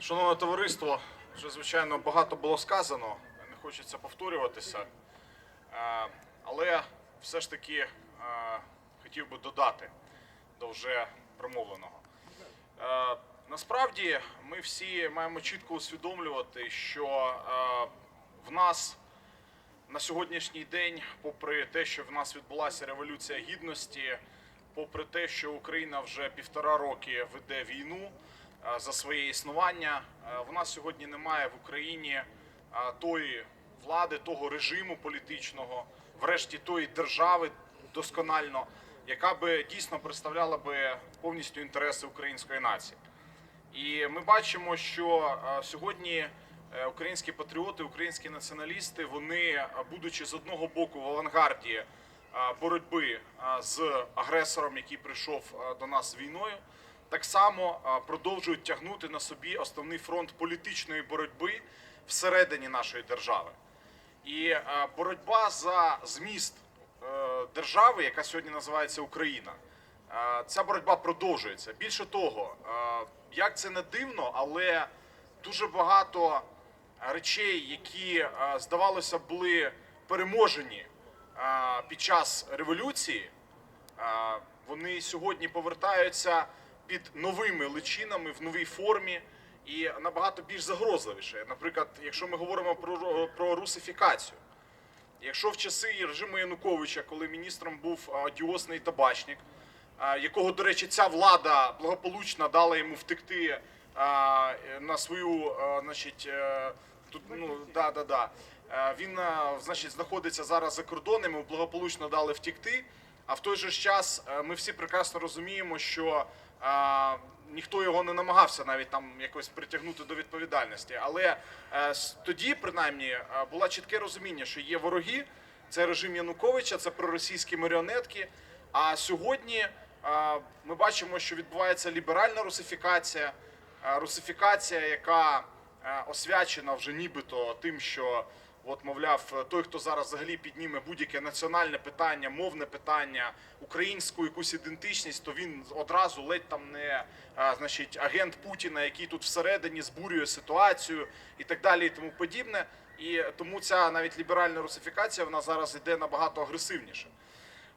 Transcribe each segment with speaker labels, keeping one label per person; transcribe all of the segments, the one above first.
Speaker 1: Шановне товариство, вже звичайно багато було сказано, не хочеться повторюватися. Е, Але все ж таки е, хотів би додати до вже промовленого. Е, Насправді ми всі маємо чітко усвідомлювати, що в нас на сьогоднішній день, попри те, що в нас відбулася революція гідності, попри те, що Україна вже півтора роки веде війну за своє існування, е, в нас сьогодні немає в Україні е, тої влади, того режиму політичного, врешті тої держави досконально, яка би дійсно представляла би повністю інтереси української нації. І ми бачимо, що е, сьогодні е, українські патріоти, українські націоналісти, вони, е, будучи з одного боку в авангарді е, боротьби е, з агресором, який прийшов е, до нас війною, так само продовжують тягнути на собі основний фронт політичної боротьби всередині нашої держави. І боротьба за зміст е, держави, яка сьогодні називається Україна, ця боротьба продовжується. Більше того, як це не дивно, але дуже багато речей, які здавалося були переможені під час революції, вони сьогодні повертаються під новими личинами в новій формі і набагато більш загрозливіше. Наприклад, якщо ми говоримо про, про русифікацію. Якщо в часи режиму Януковича, коли міністром був а, одіозний табачник, якого, до речі, ця влада благополучно дала йому втекти на свою, значить, е, тут, ну, да, да, да. Е, Він, значить, знаходиться зараз за кордоном, йому благополучно дали втекти. А в той же час е, ми всі прекрасно розуміємо, що а, ніхто його не намагався навіть там якось притягнути до відповідальності. Але е, тоді, принаймні, е, було чітке розуміння, що є вороги, це режим Януковича, це проросійські маріонетки. А сьогодні е, ми бачимо, що відбувається ліберальна русифікація, е, русифікація, яка е, освячена вже нібито тим, що От, мовляв, той, хто зараз взагалі підніме будь-яке національне питання, мовне питання, українську якусь ідентичність, то він одразу ледь там не а, значить, агент Путіна, який тут всередині збурює ситуацію і так далі, і тому подібне. І тому ця навіть ліберальна русифікація вона зараз іде набагато агресивніше.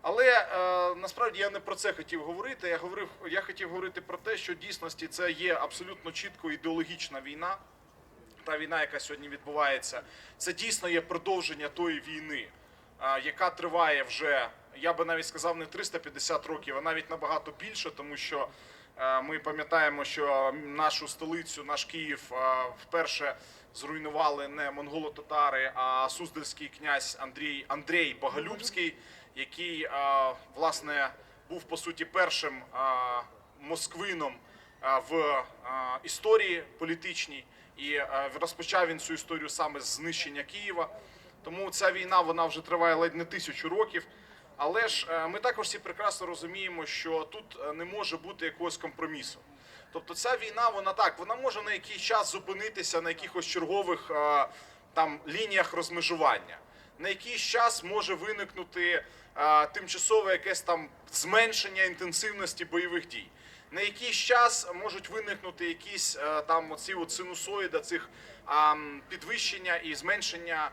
Speaker 1: Але е, насправді я не про це хотів говорити. Я говорив, я хотів говорити про те, що дійсності це є абсолютно чітко ідеологічна війна та війна, яка сьогодні відбувається, це дійсно є продовження тої війни, яка триває вже, я би навіть сказав, не 350 років, а навіть набагато більше, тому що ми пам'ятаємо, що нашу столицю, наш Київ, вперше зруйнували не монголо-татари, а суздальський князь Андрій Андрій Боголюбський, який власне був по суті першим москвином в історії політичній, і е, розпочав він цю історію саме з знищення Києва. Тому ця війна вона вже триває ледь не тисячу років. Але ж е, ми також всі прекрасно розуміємо, що тут е, не може бути якогось компромісу. Тобто ця війна, вона так, вона може на якийсь час зупинитися на якихось чергових там лініях розмежування. На якийсь час може виникнути тимчасове якесь там зменшення інтенсивності бойових дій. На якийсь час можуть виникнути якісь е, там оці от синусоїда цих підвищення і зменшення,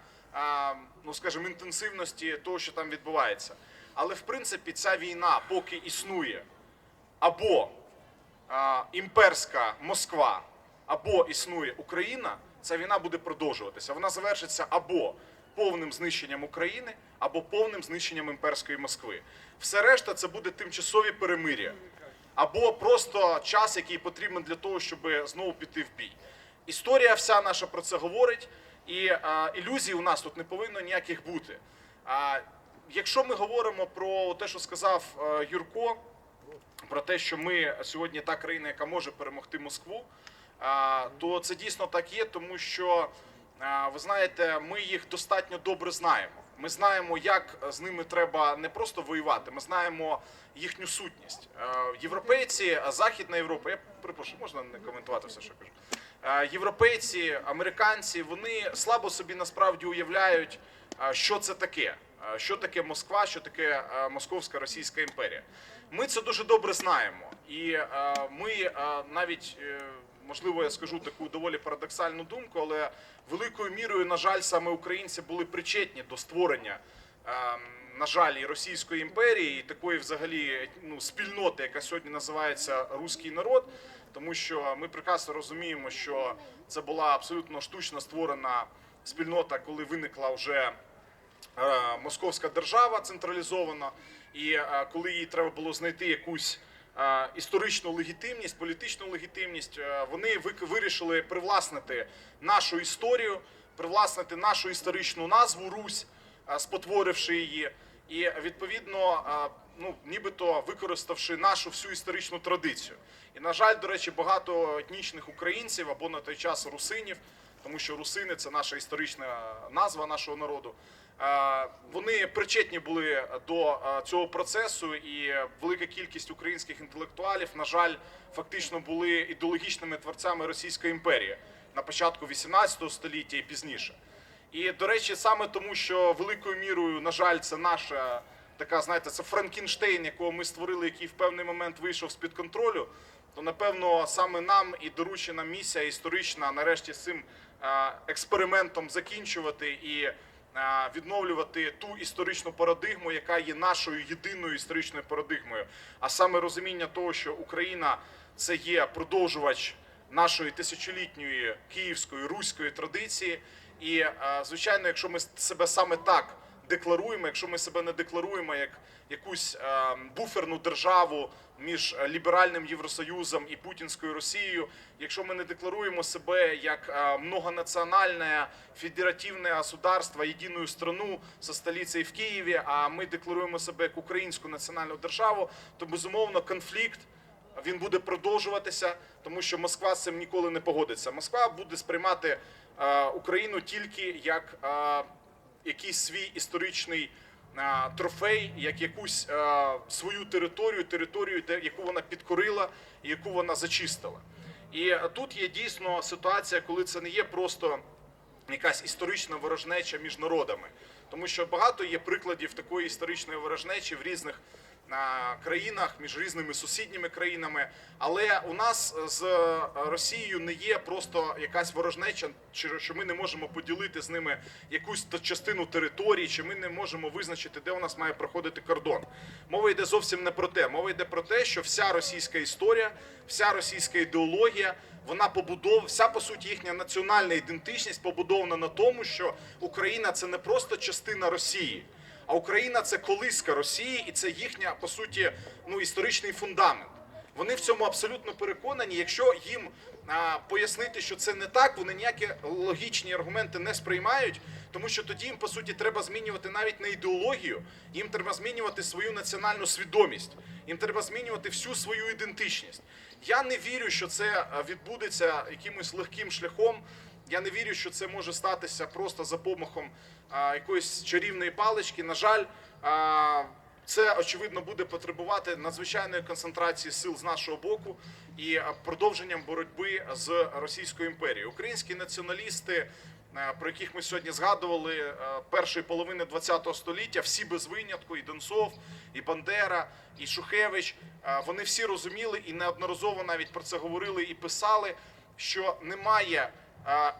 Speaker 1: ну скажімо, інтенсивності того, що там відбувається. Але в принципі ця війна, поки існує, або імперська Москва, або існує Україна, ця війна буде продовжуватися. Вона завершиться або повним знищенням України, або повним знищенням імперської Москви. Все решта це буде тимчасові перемир'я, або просто час, який потрібен для того, щоб знову піти в бій. Історія вся наша про це говорить, і а, ілюзій у нас тут не повинно ніяких бути. А, якщо ми говоримо про те, що сказав е, Юрко, про те, що ми сьогодні та країна, яка може перемогти Москву, то це дійсно так є, тому що ви знаєте, ми їх достатньо добре знаємо. Ми знаємо, як з ними треба не просто воювати, ми знаємо їхню сутність. Е, Європейці, Західна Європа, я перепрошую, можна не коментувати все, що кажу. Е, Європейці, американці, вони слабо собі насправді уявляють, е, що це таке. Е, Що таке Москва, що таке е, Московська Російська імперія? Ми це дуже добре знаємо, і е, ми е, навіть е, можливо, я скажу таку доволі парадоксальну думку, але великою мірою, на жаль, саме українці були причетні до створення. е, На жаль, і Російської імперії, і такої взагалі ну, спільноти, яка сьогодні називається руський народ, тому що ми прекрасно розуміємо, що це була абсолютно штучно створена спільнота, коли виникла вже е, московська держава централізована, і е, коли їй треба було знайти якусь історичну легітимність, політичну легітимність, е, вони вирішили привласнити нашу історію, привласнити нашу історичну назву Русь, е, спотворивши її, і відповідно, е, ну нібито використавши нашу всю історичну традицію. І на жаль, до речі, багато етнічних українців або на той час русинів, тому що русини це наша історична назва нашого народу. Е, Вони причетні були до е, цього процесу, і велика кількість українських інтелектуалів, на жаль, фактично були ідеологічними творцями Російської імперії на початку 18 століття і пізніше. І до речі, саме тому, що великою мірою, на жаль, це наша така, знаєте, це Франкенштейн, якого ми створили, який в певний момент вийшов з під контролю. То напевно саме нам і доручена місія історична нарешті цим е, експериментом закінчувати і е, відновлювати ту історичну парадигму, яка є нашою єдиною історичною парадигмою. А саме розуміння того, що Україна це є продовжувач нашої тисячолітньої київської руської традиції. І е, звичайно, якщо ми себе саме так декларуємо, якщо ми себе не декларуємо як якусь е, буферну державу між е, ліберальним Євросоюзом і путінською Росією, якщо ми не декларуємо себе як е, многонаціональне федеративне государство, єдину страну со столицею в Києві, а ми декларуємо себе як українську національну державу, то безумовно конфлікт він буде продовжуватися, тому що Москва з цим ніколи не погодиться. Москва буде сприймати е, Україну тільки як е, якийсь свій історичний е, трофей, як якусь е, свою територію, територію, де яку вона підкорила і яку вона зачистила. І е, тут є дійсно ситуація, коли це не є просто якась історична ворожнеча між народами, тому що багато є прикладів такої історичної ворожнечі в різних а, країнах між різними сусідніми країнами. Але у нас з Росією не є просто якась ворожнеча, чи що ми не можемо поділити з ними якусь частину території, чи ми не можемо визначити, де у нас має проходити кордон. Мова йде зовсім не про те. Мова йде про те, що вся російська історія, вся російська ідеологія. Вона побудов, вся по суті їхня національна ідентичність побудована на тому, що Україна це не просто частина Росії, а Україна це колиска Росії, і це їхня по суті ну історичний фундамент. Вони в цьому абсолютно переконані. Якщо їм а, пояснити, що це не так, вони ніякі логічні аргументи не сприймають, тому що тоді їм по суті треба змінювати навіть не ідеологію, їм треба змінювати свою національну свідомість, їм треба змінювати всю свою ідентичність. Я не вірю, що це відбудеться якимось легким шляхом. Я не вірю, що це може статися просто за помахом а, якоїсь чарівної палички. На жаль, а, це очевидно буде потребувати надзвичайної концентрації сил з нашого боку і продовженням боротьби з Російською імперією. Українські націоналісти, про яких ми сьогодні згадували, першої половини ХХ століття, всі без винятку, і Донцов, і Бандера, і Шухевич, вони всі розуміли і неодноразово навіть про це говорили і писали, що немає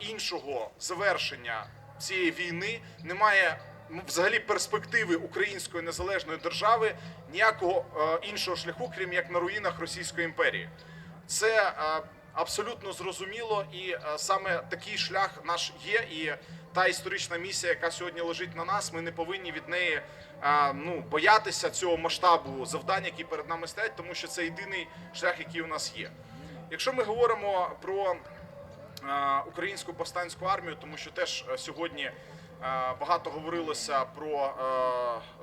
Speaker 1: іншого завершення цієї війни, немає взагалі перспективи української незалежної держави ніякого е, іншого шляху, крім як на руїнах Російської імперії. Це е, абсолютно зрозуміло, і е, саме такий шлях наш є. І та історична місія, яка сьогодні лежить на нас, ми не повинні від неї ну, боятися цього масштабу завдань, які перед нами стоять, тому що це єдиний шлях, який у нас є. Якщо ми говоримо про українську повстанську армію, тому що теж е, сьогодні е, багато говорилося про е,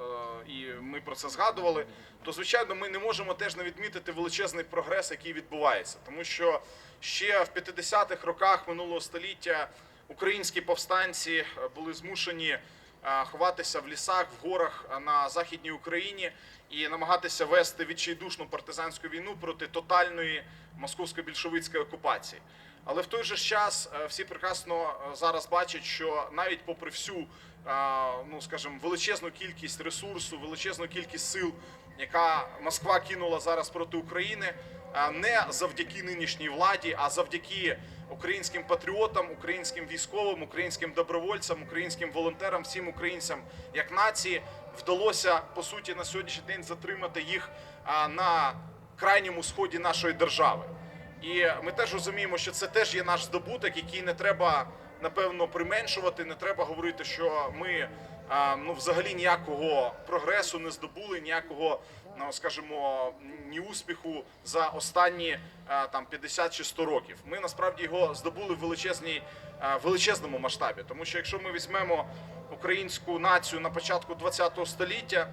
Speaker 1: е, і ми про це згадували. То звичайно, ми не можемо теж не відмітити величезний прогрес, який відбувається, тому що ще в 50-х роках минулого століття українські повстанці е, були змушені е, ховатися в лісах, в горах е, на західній Україні і намагатися вести відчайдушну партизанську війну проти тотальної московсько-більшовицької окупації. Але в той же час е, всі прекрасно е, зараз бачать, що навіть попри всю, е, ну скажімо, величезну кількість ресурсу, величезну кількість сил, яка Москва кинула зараз проти України, не завдяки нинішній владі, а завдяки українським патріотам, українським військовим, українським добровольцям, українським волонтерам, всім українцям як нації вдалося по суті на сьогоднішній день затримати їх на крайньому сході нашої держави. І ми теж розуміємо, що це теж є наш здобуток, який не треба напевно применшувати. Не треба говорити, що ми ну взагалі ніякого прогресу не здобули, ніякого, ну скажімо, ні успіху за останні там 50 чи 100 років. Ми насправді його здобули в величезній величезному масштабі. Тому що якщо ми візьмемо українську націю на початку ХХ століття.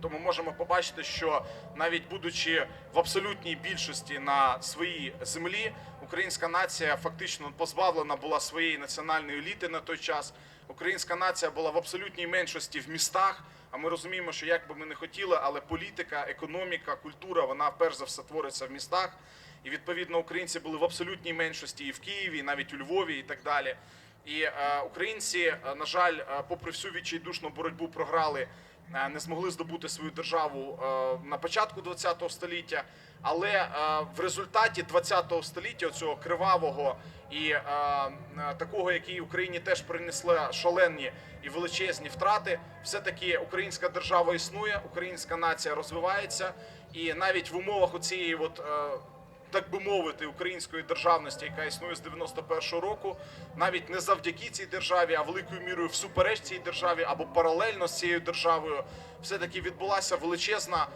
Speaker 1: То ми можемо побачити, що навіть будучи в абсолютній більшості на своїй землі, українська нація фактично позбавлена була своєї національної еліти на той час. Українська нація була в абсолютній меншості в містах. А ми розуміємо, що як би ми не хотіли, але політика, економіка, культура вона перш за все твориться в містах. І відповідно українці були в абсолютній меншості і в Києві, і навіть у Львові, і так далі. І е, українці, е, на жаль, е, попри всю відчайдушну боротьбу, програли, не змогли здобути свою державу е, на початку ХХ століття. Але е, в результаті ХХ століття цього кривавого і е, е, такого, який Україні теж принесли шаленні і величезні втрати, все-таки українська держава існує, українська нація розвивається, і навіть в умовах оцієї от. Так би мовити, української державності, яка існує з 91-го року, навіть не завдяки цій державі, а великою мірою всупереч цій державі або паралельно з цією державою, все таки відбулася величезна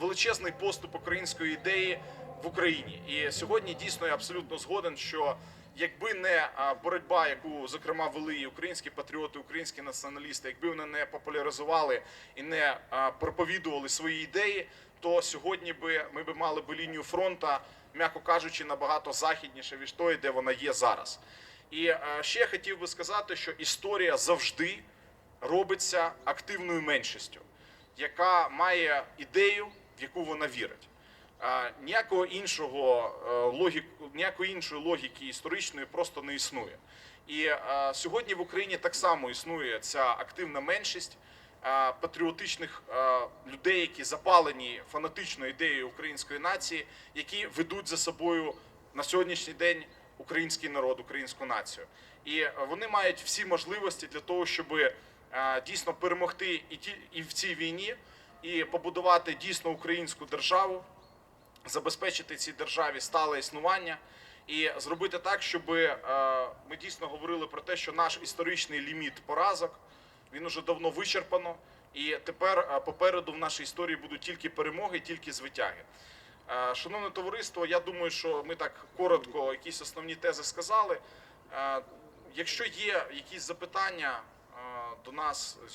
Speaker 1: величезний поступ української ідеї в Україні. І сьогодні дійсно я абсолютно згоден, що якби не боротьба, яку зокрема вели і українські патріоти, українські націоналісти, якби вони не популяризували і не проповідували свої ідеї, то сьогодні би ми би мали би лінію фронта, м'яко кажучи, набагато західніше від тої, де вона є зараз. І е, ще я хотів би сказати, що історія завжди робиться активною меншістю, яка має ідею, в яку вона вірить. Е, Ніякого іншого е, логік, ніякої іншої логіки історичної просто не існує. І сьогодні в Україні так само існує ця активна меншість патріотичних е, людей, які запалені фанатичною ідеєю української нації, які ведуть за собою на сьогоднішній день український народ, українську націю. І е, вони мають всі можливості для того, щоб дійсно перемогти і ті і в цій війні, і побудувати дійсно українську державу, забезпечити цій державі стале існування і зробити так, щоб е, ми дійсно говорили про те, що наш історичний ліміт поразок він уже давно вичерпано, і тепер попереду в нашій історії будуть тільки перемоги, тільки звитяги. Шановне товариство, я думаю, що ми так коротко якісь основні тези сказали. Якщо є якісь запитання до нас з